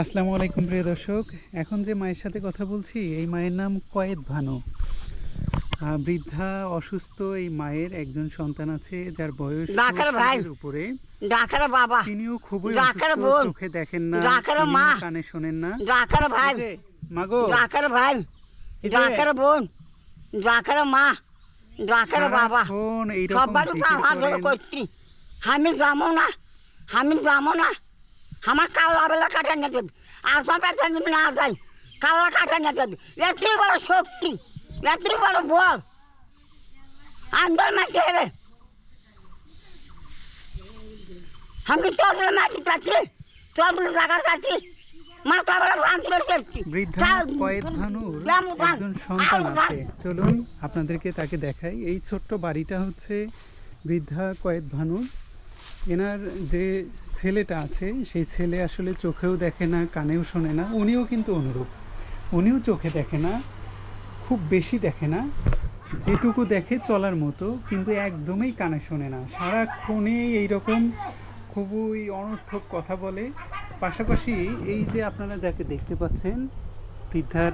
আসসালামু আলাইকুম প্রিয় দর্শক। এখন যে মায়ের সাথে কথা বলছি এই মায়ের নাম কয়েদ ভানু। বৃদ্ধা অসুস্থ এই মায়ের একজন সন্তান আছে যার বয়স। উপরে। ডাকার বাবা। তিনিও খুবই। চোখে দেখেন না মা। কানে শোনেন না। ডাকার ভাই। মাগো ডাকার ভাই। ডাকার বোন। ডাকার মা। ডাকার বাবা। সবার জিকির হাত ধরে করছি আমি যাব না। আমি যাব না। আমার কাল্লা বেলা কাটা যাবি আসবার পেছন যদি না যাই কাল্লা কাটা নিয়ে যাবি এত বড় শক্তি এতই বড় বল। আন্দোলন মাটি হেরে আমি চৌধুরী মাটি পাচ্ছি চৌধুরী জায়গার কাছে মাথা বড় শান্তি যাচ্ছি কয়েদ ভানুর একজন সন্তান আছে। চলুন আপনাদেরকে তাকে দেখাই। এই ছোট্ট বাড়িটা হচ্ছে বৃদ্ধা কয়েদ ভানুর এনার যে ছেলেটা আছে, সেই ছেলে আসলে চোখেও দেখে না, কানেও শোনে না, উনিও কিন্তু অনুরূপ। উনিও চোখে দেখে না, খুব বেশি দেখে না, যেটুকু দেখে চলার মতো, কিন্তু একদমই কানে শোনে না। সারাক্ষণেই এইরকম খুবই অনর্থক কথা বলে। পাশাপাশি এই যে আপনারা যাকে দেখতে পাচ্ছেন, বৃদ্ধার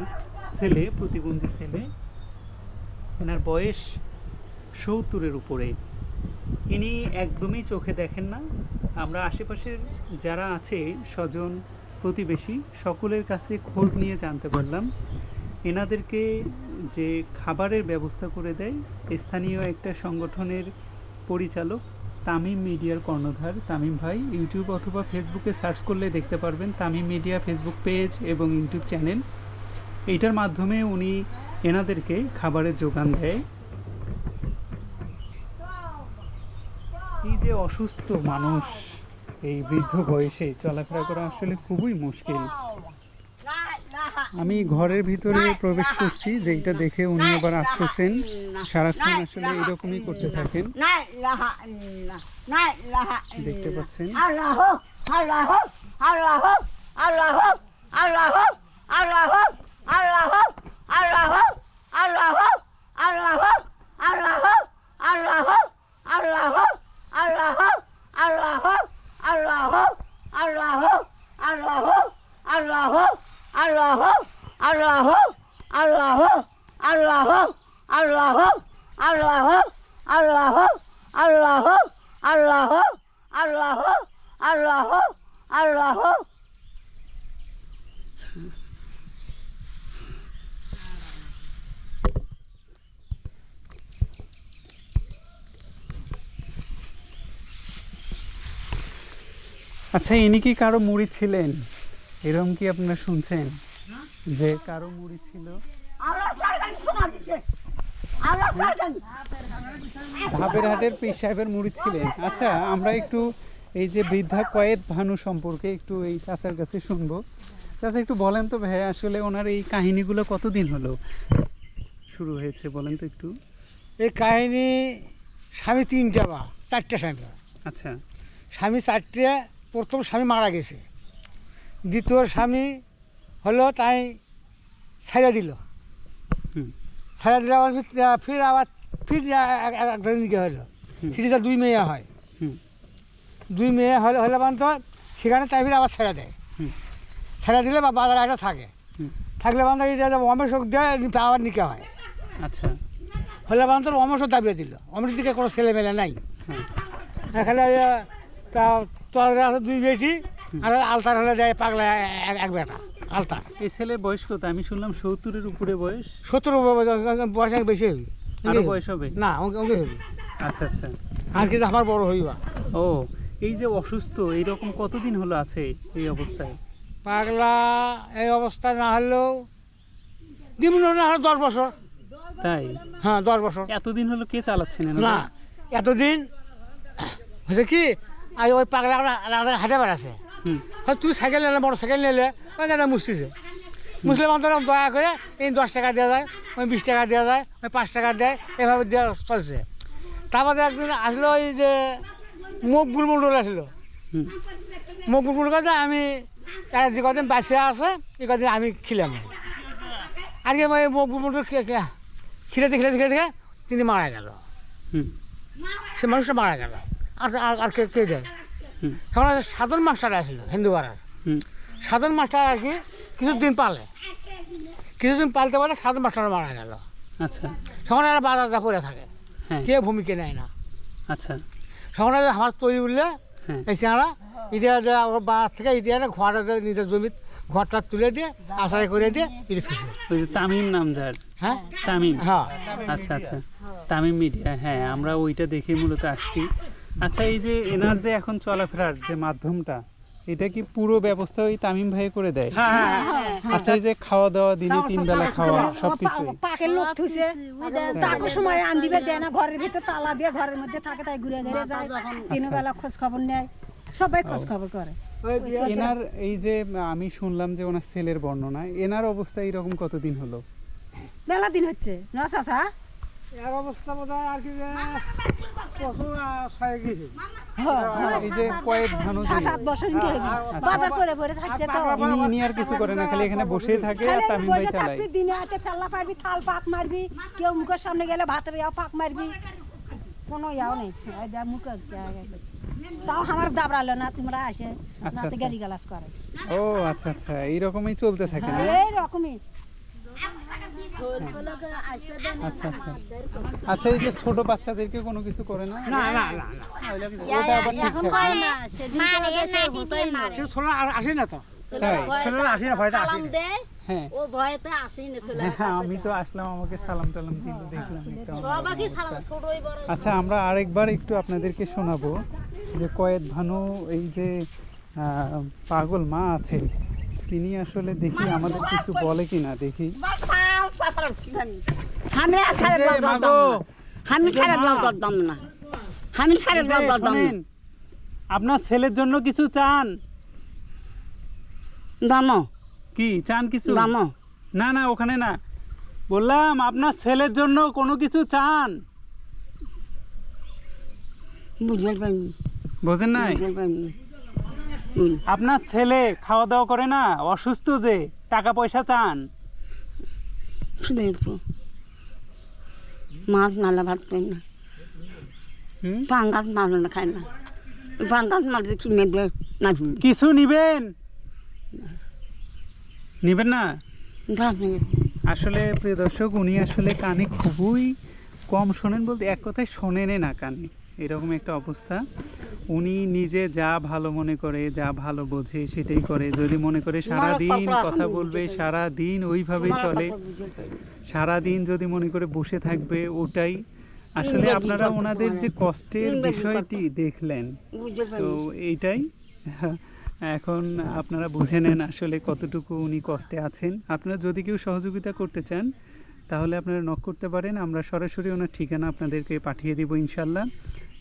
ছেলে, প্রতিবন্ধী ছেলে, এনার বয়স সত্তরের উপরে। ইনি একদমই চোখে দেখেন না। আমরা আশেপাশের যারা আছে, স্বজন, প্রতিবেশী, সকলের কাছে খোঁজ নিয়ে জানতে পারলাম। এনাদেরকে যে খাবারের ব্যবস্থা করে দেয়, স্থানীয় একটা সংগঠনের পরিচালক তামিম মিডিয়ার কর্ণধার। তামিম ভাই, ইউটিউব অথবা ফেসবুকে সার্চ করলে দেখতে পারবেন তামিম মিডিয়া ফেসবুক পেজ এবং ইউটিউব চ্যানেল। এইটার মাধ্যমে উনি এনাদেরকে খাবারের যোগান দেয়। এই যে অসুস্থ মানুষ এই বৃদ্ধ বয়সে চলাফেরা করা আসলে খুবই মুশকিল। আমি ঘরের ভিতরে প্রবেশ করছি যেটা দেখে উনি আবার আসতেছেন। সারাক্ষণ আসলে এরকমই করতে থাকেন। দেখতে পাচ্ছেন? আল্লাহ আল্লাহ আল্লাহ আল্লাহ আল্লাহ আল্লাহ আল্লাহ আল্লাহ আল্লাহ আল্লাহ আল্লাহ আল্লাহ আল্লাহ আল্লাহ আল্লাহ আল্লাহ। আচ্ছা ইনি কি কারও মুড়ি ছিলেন? এরকম কি আপনারা শুনছেন? যে কারও মুড়ি ছিল। ধাপের হাটের পীর সাহেবের মুড়ি ছিলেন। আচ্ছা আমরা একটু এই যে বৃদ্ধা কয়েদ ভানু সম্পর্কে একটু এই চাচার কাছে শুনব। চাচা একটু বলেন তো ভাই আসলে ওনার এই কাহিনীগুলো কতদিন হলো? শুরু হয়েছে বলেন তো একটু। এই কাহিনী স্বামী তিনটা বা চারটে স্বামী। আচ্ছা। স্বামী চারটে প্রথম স্বামী মারা গেছে। দ্বিতীয় স্বামী হলো তাই ছেড়ে দিল। ছেড়ে দিলে আবার ফির- আবার ফির এক- এক- একজন দিকে হলো। সেটা দুই মেয়ে হয়। দুই মেয়ে হলে হলে মানে তো সেখানে তাই ফির আবার ছেড়ে দেয়। ছেড়ে দিলে বা বাজারে একটা থাকে। থাকলে মানে এটা অমেশক দেয় আবার নিকা হয়। আচ্ছা। হলে মানে তোর অমস দাবিয়ে দিল। অমর দিকে কোনো ছেলে মেলে নাই এখানে তা তোর আছে দুই বেটি আর আলতার হলে দেয় পাগলা এক- এক বেটা। আলতার এই ছেলের বয়স কত আমি শুনলাম সত্তরের উপরে বয়স। সত্তর বয়স বেশি হবি। আরও বয়স হবে? না ওকে ওকে হবি। আচ্ছা আচ্ছা। আর কিন্তু আমার বড় হইবা। ও এই যে অসুস্থ এইরকম কতদিন হলো আছে এই অবস্থায়? পাগলা এই অবস্থা না হলেও দিন না হলে দশ বছর। তাই? হ্যাঁ দশ বছর। এতদিন হলো কে চালাচ্ছেন? না এতদিন হয়েছে কি আর ওই পাগলা হাটে হুম হয় তুই সাইকেল নিলে মোটর সাইকেল নিলে ওই গাড়ি মুছতেছে। মুসলিম অন্তর দয়া করে এই দশ টাকা দেওয়া যায় ওই বিশ টাকা দেওয়া যায় ওই পাঁচ টাকা দেয় এভাবে দেওয়া চলছে। তারপরে একদিন আসলো ওই যে মুখ বুলবুল আসলো। মুখ বুলবুল কথা আমি তারা যে কদিন বাঁচিয়ে আছে এই কদিন আমি খিলাম। আর কি ওই মুখ বুলবুল খিলাতে খিলাতে খিলাতে তিনি মারা গেল। সে মানুষটা মারা গেল। আর আর আর কে কে দেয়? হুম। এখন সাধারণ মাস্টার আসলো হিন্দু পাড়ার হুম। সাধারণ মাস্টার আর কি কিছুদিন পালে। কিছুদিন পালতে পারে সাধারণ মাস্টার মারা গেল। আচ্ছা। তখন এরা বাজার যা পড়ে থাকে। হ্যাঁ। কে ভূমিকা নেয় না। আচ্ছা। তখন আমার তৈরি উঠলে হ্যাঁ। এই চেঁড়া ইটা ওর বাজার থেকে ইটা এনে ঘরটা নিজের জমি ঘরটা তুলে দিয়ে আশাই করে দিয়ে ইলিশ যে তামিম নাম যার। হ্যাঁ? তামিম? হ্যাঁ। আচ্ছা আচ্ছা। তামিম মিডিয়া হ্যাঁ আমরা ওইটা দেখে মূলত আসছি। আচ্ছা এই যে এনার যে এখন চলাফেরার যে মাধ্যমটা এটা কি পুরো ব্যবস্থা ওই তামিম ভাই করে দেয়? আচ্ছা এই যে খাওয়া দাওয়া দিনে তিন বেলা খাওয়া সব কিছুই পাকের লোক থুছে তাকে সময় আন দিবে দেয় না ঘরের ভিতর তালা দিয়ে ঘরের মধ্যে থাকে তাই ঘুরে ঘুরে যায়। তিন বেলা খোঁজ খবর নেয়। সবাই খোঁজ খবর করে। এনার এই যে আমি শুনলাম যে ওনার ছেলের বর্ণনা এনার অবস্থা এরকম কতদিন হলো? মেলা দিন হচ্ছে। না চাচা এর অবস্থা বোধ আর কি যে প্রচুর ছয় গেছে এই যে কয়েক ভানু সাত আট বছর বাজার করে করে থাকছে তো ইনি ইনি আর কিছু করে না খালি এখানে বসে থাকে আর তামিম ভাই চালায়। দিনে হাতে ফেল্লা পারবি থাল পাক মারবি কেউ মুখের সামনে গেলে ভাতের ইয়াও পাক মারবি। কোনো ইয়াও নেই তাও আমার দাবড়ালো না তোমরা আসে আচ্ছা, আচ্ছা। গালাজ করে। ও আচ্ছা আচ্ছা এইরকমই চলতে থাকে না? এই রকমই আচ্ছা আচ্ছা। আচ্ছা এই যে ছোট বাচ্চাদেরকে কোনো কিছু করে না? না না না না। ওটা আবার ঠিকঠাক। আসে না তো? আসে না ভয়টা আসে হ্যাঁ। ও ভয়েতে আসেই চলে হ্যাঁ, আমি তো আসলাম আমাকে সালাম টালাম কিন্তু দেখলাম সবাইকে অবস্থা। ছোটই বড়। আচ্ছা আমরা আরেকবার একটু আপনাদেরকে শোনাবো যে কয়েদ ভানু এই যে পাগল মা আছে তিনি আসলে দেখি আমাদের কিছু বলে কিনা দেখি। আমি আর আমি না। আমি আপনার ছেলের জন্য কিছু চান? দম। কি চান কিছু? দম। না না ওখানে না। বললাম আপনার ছেলের জন্য কোনো কিছু চান? বোঝেন নাই। আপনার ছেলে খাওয়া দাওয়া করে না? অসুস্থ যে টাকা পয়সা চান? তো মাছ নালে ভাত পাই না? পাঙ্গাস মাছ নালে খাই না। পাঙ্গাস মাছ কিনে দে মাছ কিছু নিবেন? নিবেন না। আসলে প্রিয় দর্শক উনি আসলে কানে খুবই কম শোনেন বলতে এক কথায় শোনেনে না কানে। এরকম একটা অবস্থা। উনি নিজে যা ভালো মনে করে যা ভালো বোঝে সেটাই করে। যদি মনে করে সারা দিন কথা বলবে সারা দিন ওইভাবেই চলে। সারা দিন যদি মনে করে বসে থাকবে ওটাই। আসলে আপনারা ওনাদের যে কষ্টের বিষয়টি দেখলেন তো এইটাই। এখন আপনারা বুঝে নেন আসলে কতটুকু উনি কষ্টে আছেন। আপনারা যদি কেউ সহযোগিতা করতে চান তাহলে আপনারা নক করতে পারেন। আমরা সরাসরি ওনার ঠিকানা আপনাদেরকে পাঠিয়ে দিব ইনশাল্লাহ